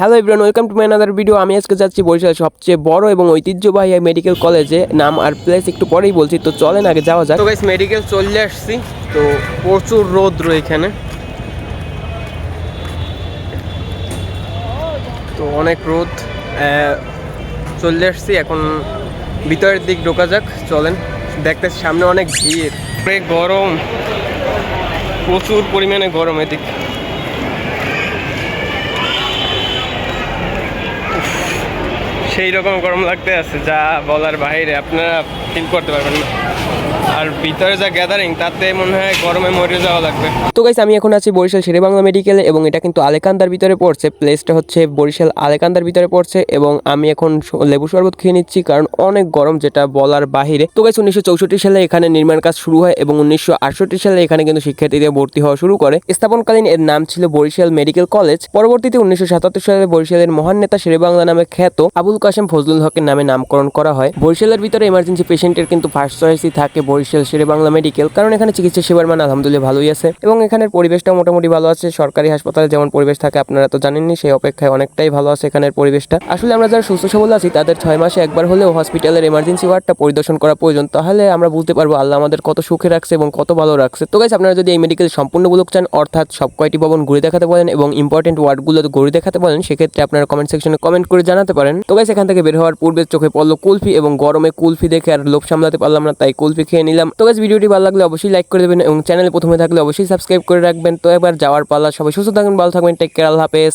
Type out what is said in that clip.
Hello everyone welcome to my another video আমি আজকে যাচ্ছি বরিশাল সবচেয়ে বড় এবং ঐতিহ্যবাহী মেডিকেল কলেজে নাম আর প্লেস একটু পরেই বলছি তো চলেন আগে যাওয়া যাক। তো গাইস মেডিকেল চলে আসছি। তো প্রচুর রোদ্র এখানে। তো অনেক রোদ। চলে আসছি। এখন ভিতরের দিক ঢোকা যাক। চলেন। দেখতে সামনে অনেক ভিড়। গরম। প্রচুর পরিমাণে গরম এদিক। সেই রকম গরম লাগতে আছে যা বলার বাইরে আপনারা ফিল করতে পারবেন না। আর ভিতরে যা গ্যাদারিং তাতে মনে হয় গরমে মরে যাওয়া লাগবে। তো গাইস আমি এখন আছি বরিশাল শেরে বাংলা মেডিকেলে এবং এটা কিন্তু আলেকান্দার ভিতরে পড়ছে প্লেসটা হচ্ছে বরিশাল আলেকান্দার ভিতরে পড়ছে এবং আমি এখন লেবু শরবত খেয়ে নিচ্ছি কারণ অনেক গরম যেটা বলার বাহিরে। তো গাইস উনিশশো চৌষট্টি সালে এখানে নির্মাণ কাজ শুরু হয় এবং উনিশশো আটষট্টি সালে এখানে কিন্তু শিক্ষার্থীদের ভর্তি হওয়া শুরু করে। স্থাপনকালীন এর নাম ছিল বরিশাল মেডিকেল কলেজ পরবর্তীতে উনিশশো সাতাত্তর সালে বরিশালের মহান নেতা শেরে বাংলা নামে খ্যাত আবুল কাশেম ফজলুল হকের নামে নামকরণ করা হয়। বরিশালের ভিতরে ইমার্জেন্সি পেশেন্টের কিন্তু ফার্স্ট চয়েসই থাকে বরিশাল শেরে বাংলা মেডিকেল কারণ এখানে চিকিৎসা সেবার মান আলহামদুলিল্লাহ ভালোই আছে এবং এখানের পরিবেশটাও মোটামুটি ভালো আছে। সরকারি হাসপাতালে যেমন পরিবেশ থাকে, আপনারা তো জানেননি, সেই অপেক্ষায় অনেকটাই ভালো আছে এখানের পরিবেশটা। আসলে আমরা যারা সুস্থ সবল আছি, তাদের ছয় মাসে একবার হলেও হসপিটালের এমার্জেন্সি ওয়ার্ডটা পরিদর্শন করা প্রয়োজন। তাহলে আমরা বলতে পারব, আল্লাহ আমাদের কত সুখে রাখছে এবং কত ভালো রাখছে। তো গাইস আপনারা যদি এই মেডিকেল সম্পূর্ণ বুলক চান, অর্থাৎ সব কয়টি ভবন ঘুরে দেখাতে বলেন এবং ইম্পর্টেন্ট ওয়ার্ডগুলো ঘুরে দেখাতে বলেন, সেক্ষেত্রে আপনারা কমেন্ট সেকশনে কমেন্ট করে জানাতে পারেন। তো গাইস এখান থেকে বের হওয়ার পূর্বে চোখে পড়ল কুলফি এবং গরমে কুলফি দেখে আর লোভ সামলাতে পারলাম না, তাই কুলফি খেয়ে নিলাম। তো গাছ ভিডিওটি ভালো লাগলে অবশ্যই লাইক করে দেবেন এবং চ্যানেলে প্রথমে থাকলে অবশ্যই সাবস্ক্রাইব করে রাখবেন। তো এবার যাওয়ার পালা, সবাই সুস্থ থাকবেন, ভালো থাকবেন টেক কেয়ার আল্লাহ হাফেজ।